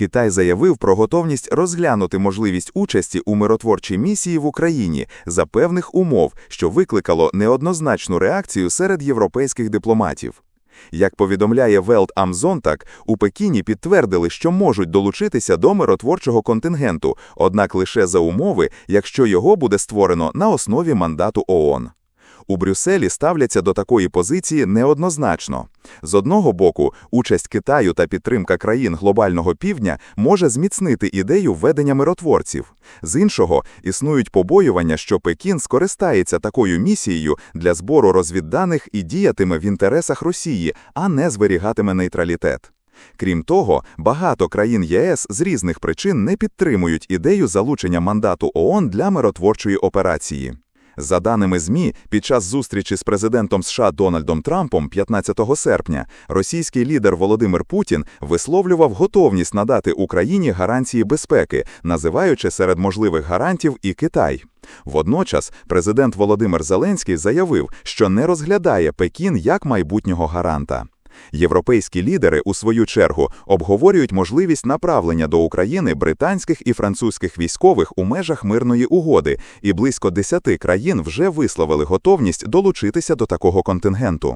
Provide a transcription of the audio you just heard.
Китай заявив про готовність розглянути можливість участі у миротворчій місії в Україні за певних умов, що викликало неоднозначну реакцію серед європейських дипломатів. Як повідомляє Велт Амзонтак, у Пекіні підтвердили, що можуть долучитися до миротворчого контингенту, однак лише за умови, якщо його буде створено на основі мандату ООН. У Брюсселі ставляться до такої позиції неоднозначно. З одного боку, участь Китаю та підтримка країн глобального півдня може зміцнити ідею введення миротворців. З іншого, існують побоювання, що Пекін скористається такою місією для збору розвідданих і діятиме в інтересах Росії, а не зберігатиме нейтралітет. Крім того, багато країн ЄС з різних причин не підтримують ідею залучення мандату ООН для миротворчої операції. За даними ЗМІ, під час зустрічі з президентом США Дональдом Трампом 15 серпня російський лідер Володимир Путін висловлював готовність надати Україні гарантії безпеки, називаючи серед можливих гарантів і Китай. Водночас президент Володимир Зеленський заявив, що не розглядає Пекін як майбутнього гаранта. Європейські лідери, у свою чергу, обговорюють можливість направлення до України британських і французьких військових у межах мирної угоди, і близько 10 країн вже висловили готовність долучитися до такого контингенту.